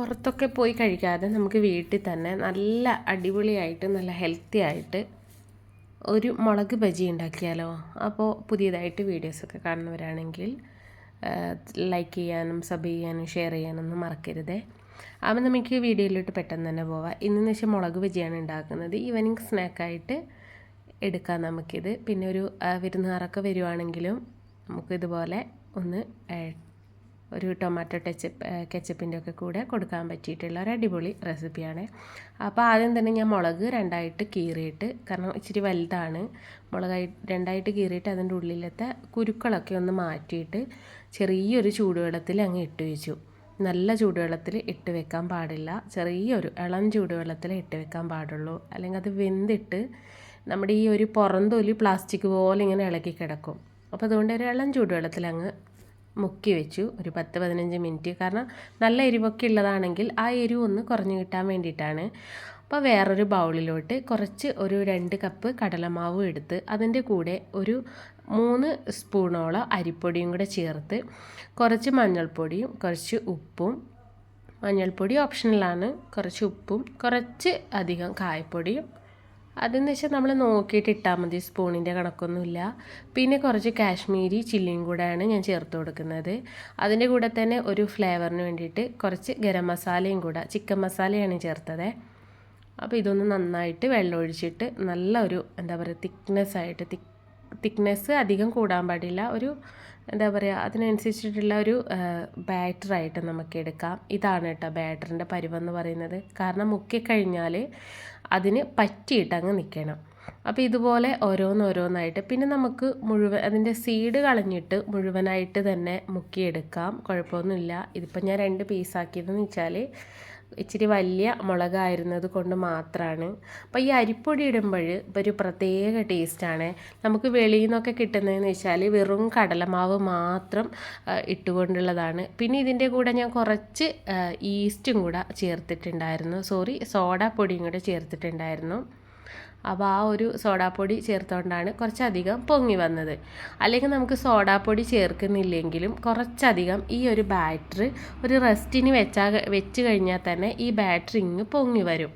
പുറത്തൊക്കെ പോയി കഴിക്കാതെ നമുക്ക് വീട്ടിൽ തന്നെ നല്ല അടിപൊളിയായിട്ട് നല്ല ഹെൽത്തി ആയിട്ട് ഒരു മുളക് ബജി ഉണ്ടാക്കിയാലോ? അപ്പോൾ പുതിയതായിട്ട് വീഡിയോസൊക്കെ കാണുന്നവരാണെങ്കിൽ ലൈക്ക് ചെയ്യാനും സബ് ചെയ്യാനും ഷെയർ ചെയ്യാനൊന്നും മറക്കരുതേ. അപ്പം നമുക്ക് വീഡിയോയിലോട്ട് പെട്ടെന്ന് തന്നെ പോവാം. ഇന്നെന്ന് വെച്ചാൽ മുളക് ബജിയാണ് ഉണ്ടാക്കുന്നത്. ഈവനിങ് സ്നാക്കായിട്ട് എടുക്കാം നമുക്കിത്. പിന്നെ ഒരു വിരുന്നുകാരൊക്കെ വരുവാണെങ്കിലും നമുക്കിതുപോലെ ഒന്ന് ഒരു ടൊമാറ്റോ ടച്ചപ്പ് കെച്ചപ്പിന്റെ ഒക്കെ കൂടെ കൊടുക്കാൻ പറ്റിയിട്ടുള്ള ഒരു അടിപൊളി റെസിപ്പിയാണ് അപ്പോൾ ആദ്യം തന്നെ ഞാൻ മുളക് രണ്ടായിട്ട് കീറിയിട്ട് കാരണം ഇച്ചിരി വലുതാണ്. മുളകായി രണ്ടായിട്ട് കീറിയിട്ട് അതിന്റെ ഉള്ളിലത്തെ കുരുക്കളൊക്കെ ഒന്ന് മാറ്റിയിട്ട് ചെറിയൊരു ചൂടുവെള്ളത്തിൽ അങ്ങ് ഇട്ട് വെച്ചു. നല്ല ചൂടുവെള്ളത്തിൽ ഇട്ട് വെക്കാൻ പാടില്ല. ചെറിയൊരു ഇളം ചൂടുവെള്ളത്തിൽ ഇട്ട് വെക്കാൻ പാടുള്ളൂ. അല്ലെങ്കിൽ അത് വെന്തിട്ട് നമ്മുടെ ഈ ഒരു പുറന്തൊലി പ്ലാസ്റ്റിക് പോലെ ഇങ്ങനെ ഇളക്കി കിടക്കും. അപ്പോൾ അതുകൊണ്ട് ഒരു ഇളം ചൂടുവെള്ളത്തിൽ അങ്ങ് മുക്കി വെച്ചു. ഒരു പത്ത് പതിനഞ്ച് മിനിറ്റ്. കാരണം നല്ല എരിവൊക്കെ ഉള്ളതാണെങ്കിൽ ആ എരിവ് ഒന്ന് കുറഞ്ഞു കിട്ടാൻ വേണ്ടിയിട്ടാണ്. അപ്പോൾ വേറൊരു ബൗളിലോട്ട് കുറച്ച് ഒരു രണ്ട് കപ്പ് കടലമാവ് എടുത്ത് അതിന്റെ കൂടെ ഒരു മൂന്ന് സ്പൂണോളം അരിപ്പൊടിയും കൂടെ ചേർത്ത് കുറച്ച് മഞ്ഞൾപ്പൊടിയും കുറച്ച് ഉപ്പും. മഞ്ഞൾപ്പൊടി ഓപ്ഷണലാണ് കുറച്ച് ഉപ്പും കുറച്ച് അധികം കായപ്പൊടിയും അതെന്ന് വെച്ചാൽ നമ്മൾ നോക്കിയിട്ട് ഇട്ടാൽ മതി. സ്പൂണിന്റെ കണക്കൊന്നുമില്ല. പിന്നെ കുറച്ച് കാശ്മീരി ചില്ലിയും കൂടെയാണ് ഞാൻ ചേർത്ത് കൊടുക്കുന്നത്. അതിന്റെ കൂടെ തന്നെ ഒരു ഫ്ലേവറിന് വേണ്ടിയിട്ട് കുറച്ച് ഗരം മസാലയും കൂടെ ചിക്കൻ മസാലയാണ് ചേർത്തത്. അപ്പോൾ ഇതൊന്ന് നന്നായിട്ട് വെള്ളം ഒഴിച്ചിട്ട് നല്ല ഒരു എന്താ പറയുക തിക്നെസ് ആയിട്ട് തിക് തിക്നെസ് അധികം കൂടാൻ പാടില്ല. ഒരു എന്താ പറയുക അതിനനുസരിച്ചിട്ടുള്ള ഒരു ബാറ്ററായിട്ട് നമുക്ക് എടുക്കാം. ഇതാണ് കേട്ടോ ബാറ്ററിന്റെ പരുവെന്ന് പറയുന്നത്. കാരണം മുക്കിക്കഴിഞ്ഞാൽ അതിന് പറ്റിയിട്ട് അങ്ങ് നിൽക്കണം. അപ്പോൾ ഇതുപോലെ ഓരോന്നോരോന്നായിട്ട് പിന്നെ നമുക്ക് മുഴുവൻ അതിന്റെ സീഡ് കളഞ്ഞിട്ട് മുഴുവനായിട്ട് തന്നെ മുക്കിയെടുക്കാം. കുഴപ്പമൊന്നുമില്ല. ഇതിപ്പോൾ ഞാൻ രണ്ട് പീസാക്കിയതെന്ന് വെച്ചാൽ ഇച്ചിരി വലിയ മുളകായിരുന്നത് കൊണ്ട് മാത്രമാണ് അപ്പോൾ ഈ അരിപ്പൊടി ഇടുമ്പോൾ ഇപ്പോൾ ഒരു പ്രത്യേക ടേസ്റ്റാണ് നമുക്ക് വെളിയിൽ നിന്നൊക്കെ കിട്ടുന്നതെന്ന് വെച്ചാൽ വെറും കടലമാവ് മാത്രം ഇട്ടുകൊണ്ടുള്ളതാണ്. പിന്നെ ഇതിന്റെ കൂടെ ഞാൻ കുറച്ച് ഈസ്റ്റും കൂടെ ചേർത്തിട്ടുണ്ടായിരുന്നു. സോറി സോഡ പൊടിയും കൂടെ ചേർത്തിട്ടുണ്ടായിരുന്നു. അപ്പോൾ ആ ഒരു സോഡാപ്പൊടി ചേർത്തുകൊണ്ടാണ് കുറച്ചധികം പൊങ്ങി വന്നത്. അല്ലെങ്കിൽ നമുക്ക് സോഡാപ്പൊടി ചേർക്കുന്നില്ലെങ്കിലും കുറച്ചധികം ഈ ഒരു ബാറ്ററി ഒരു റെസ്റ്റിന് വെച്ചാൽ വെച്ച് കഴിഞ്ഞാൽ തന്നെ ഈ ബാറ്ററി ഇങ്ങ് പൊങ്ങി വരും.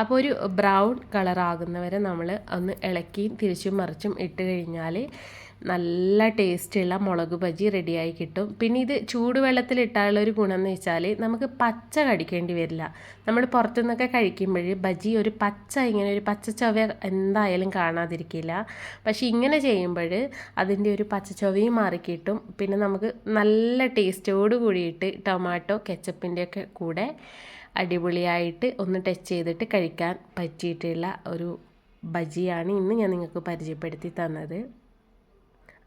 അപ്പോൾ ഒരു ബ്രൗൺ കളറാകുന്നവരെ നമ്മൾ ഒന്ന് ഇളക്കിയും തിരിച്ചും മറിച്ചും ഇട്ട് കഴിഞ്ഞാൽ നല്ല ടേസ്റ്റുള്ള മുളക് ബജി റെഡിയായി കിട്ടും. പിന്നെ ഇത് ചൂടുവെള്ളത്തിലിട്ടാലുള്ള ഒരു ഗുണം എന്ന് വെച്ചാൽ നമുക്ക് പച്ച കടിക്കേണ്ടി വരില്ല. നമ്മൾ പുറത്തുനിന്നൊക്കെ കഴിക്കുമ്പോൾ ബജി ഒരു പച്ച ഇങ്ങനെ ഒരു പച്ച ചൊവ എന്തായാലും കാണാതിരിക്കില്ല. പക്ഷേ ഇങ്ങനെ ചെയ്യുമ്പോൾ അതിന്റെ ഒരു പച്ച ചൊവയും മാറിക്കിട്ടും പിന്നെ നമുക്ക് നല്ല ടേസ്റ്റോട് കൂടിയിട്ട് ടൊമാറ്റോ കെച്ചപ്പിന്റെയൊക്കെ കൂടെ അടിപൊളിയായിട്ട് ഒന്ന് ടച്ച് ചെയ്തിട്ട് കഴിക്കാൻ പറ്റിയിട്ടുള്ള ഒരു ബജിയാണ് ഇന്ന് ഞാൻ നിങ്ങൾക്ക് പരിചയപ്പെടുത്തി തന്നത്.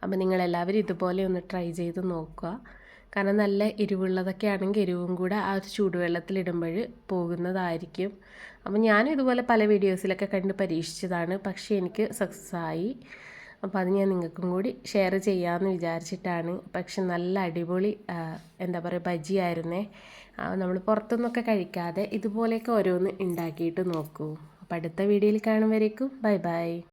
അപ്പോൾ നിങ്ങളെല്ലാവരും ഇതുപോലെ ഒന്ന് ട്രൈ ചെയ്ത് നോക്കുക. കാരണം നല്ല എരിവുള്ളതൊക്കെ ആണെങ്കിൽ എരിവും കൂടെ ആ ഒരു ചൂടുവെള്ളത്തിലിടുമ്പോൾ പോകുന്നതായിരിക്കും. അപ്പോൾ ഞാനും ഇതുപോലെ പല വീഡിയോസിലൊക്കെ കണ്ട് പരീക്ഷിച്ചതാണ്. പക്ഷേ എനിക്ക് സക്സസ് ആയി. അപ്പോൾ അത് ഞാൻ നിങ്ങൾക്കും കൂടി ഷെയർ ചെയ്യാമെന്ന് വിചാരിച്ചിട്ടാണ്. പക്ഷെ നല്ല അടിപൊളി എന്താ പറയുക ബജിയായിരുന്നേ നമ്മൾ പുറത്തുനിന്നൊക്കെ കഴിക്കാതെ ഇതുപോലെയൊക്കെ ഓരോന്ന് ഉണ്ടാക്കിയിട്ട് നോക്കൂ. അപ്പോൾ അടുത്ത വീഡിയോയിൽ കാണും ബൈ ബൈ